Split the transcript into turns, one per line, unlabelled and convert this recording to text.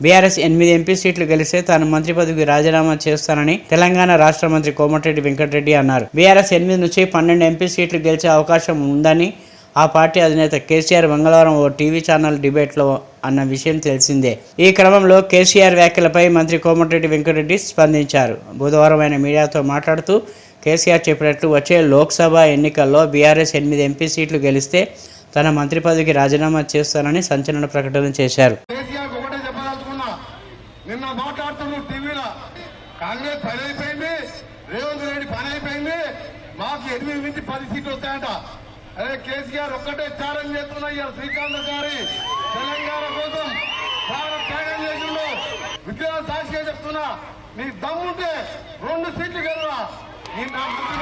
BRS ఎనిమిది MP సీట్లు గెలిస్తే తాను మంత్రి పదవికి రాజీనామా చేస్తానని తెలంగాణ రాష్ట్ర మంత్రి కోమటిరెడ్డి వెంకటరెడ్డి అన్నారు. బీఆర్ఎస్ ఎనిమిది నుంచి పన్నెండు ఎంపీ సీట్లు గెలిచే అవకాశం ఉందని ఆ పార్టీ అధినేత కేసీఆర్ మంగళవారం ఓ టీవీ ఛానల్ డిబేట్లో అన్న విషయం తెలిసిందే. ఈ క్రమంలో కేసీఆర్ వ్యాఖ్యలపై మంత్రి కోమటిరెడ్డి వెంకటరెడ్డి స్పందించారు. బుధవారం ఆయన మీడియాతో మాట్లాడుతూ కేసీఆర్ చెప్పినట్లు వచ్చే లోక్సభ ఎన్నికల్లో బీఆర్ఎస్ ఎనిమిది ఎంపీ సీట్లు గెలిస్తే తన మంత్రి పదవికి రాజీనామా చేస్తానని సంచలన ప్రకటన చేశారు.
నిన్న మాట్లాడుతున్నావు టీవీలో. కాంగ్రెస్ పని అయిపోయింది రేవంత్ రెడ్డి పని అయిపోయింది మాకు ఎనిమిది నుంచి పది సీట్లు వస్తాయంట. అదే కేసీఆర్ ఒక్కటే త్యాగం చేస్తున్నా ఇవాళ శ్రీకాంత్ గారి తెలంగాణ కోసం చాలా త్యాగం చేసిండు. విద్యా సాక్షిగా చెప్తున్నా నీ దమ్ముంటే రెండు సీట్లు గెలవా? నీ నా మంత్రి